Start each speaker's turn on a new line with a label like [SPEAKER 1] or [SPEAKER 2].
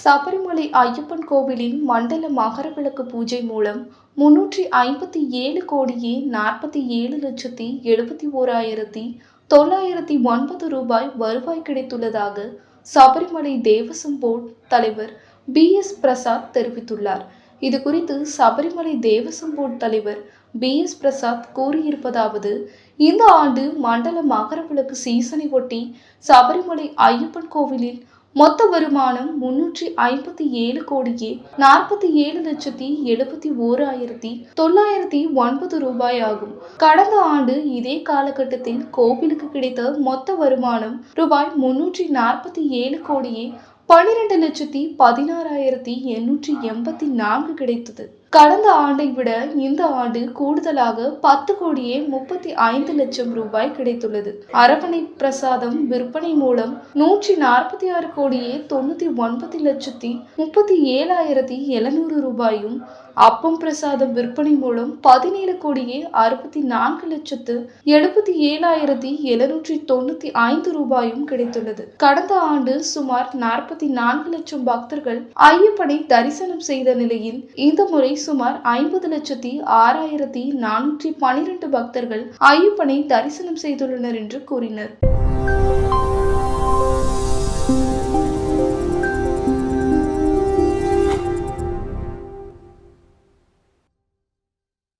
[SPEAKER 1] சபரிமலை ஐயப்பன் கோவிலின் மண்டல மகரவிளக்கு பூஜை மூலம் முன்னூற்றி ஐம்பத்தி ஏழு கோடியே நாற்பத்தி ஏழு லட்சத்தி எழுபத்தி ஓராயிரத்தி தொள்ளாயிரத்தி ஒன்பது ரூபாய் வருவாய் கிடைத்துள்ளதாக சபரிமலை தேவசம் போர்ட் தலைவர் பி எஸ் பிரசாத் தெரிவித்துள்ளார். இது குறித்து சபரிமலை தேவசம் போர்ட் தலைவர் பி எஸ் பிரசாத் கூறியிருப்பதாவது இந்த ஆண்டு மண்டல மகரவிளக்கு சீசனை ஒட்டி சபரிமலை ஐயப்பன் கோவிலில் மொத்த வருமானம் முன்னூற்றி ஐம்பத்தி ஏழு கோடியே நாற்பத்தி ஏழு லட்சத்தி எழுபத்தி ஓராயிரத்தி தொள்ளாயிரத்தி ஒன்பது ரூபாய் ஆகும் கடந்த ஆண்டு இதே காலகட்டத்தில் கோவிலுக்கு கிடைத்த மொத்த வருமானம் ரூபாய் முன்னூற்றி நாற்பத்தி ஏழு கோடியே பனிரெண்டு லட்சத்தி பதினாறாயிரத்தி எண்ணூற்றி எண்பத்தி நான்கு கிடைத்தது. கடந்த ஆண்டை விட இந்த ஆண்டு கூடுதலாக பத்து கோடியே முப்பத்தி ஐந்து லட்சம் ரூபாய் கிடைத்துள்ளது. அரவணை பிரசாதம் விற்பனை மூலம் நூற்றி நாற்பத்தி ஆறு கோடியே தொண்ணூத்தி ஒன்பது லட்சத்தி முப்பத்தி ஏழாயிரத்தி எழுநூறு ரூபாயும் அப்பம் பிரசாதம் விற்பனை மூலம் பதினேழு கோடியே அறுபத்தி நான்கு லட்சத்து எழுபத்தி ஏழாயிரத்தி எழுநூற்றி தொண்ணூத்தி ஐந்து ரூபாயும் கிடைத்துள்ளது. கடந்த ஆண்டு சுமார் நாற்பத்தி நான்கு லட்சம் பக்தர்கள் ஐயப்பனை தரிசனம் செய்த நிலையில் இந்த முறை சுமார் ஐம்பது லட்சத்தி ஆறாயிரத்தி நானூற்றி பனிரெண்டு பக்தர்கள் ஐயப்பனை தரிசனம் செய்துள்ளனர் என்று கூறினர்.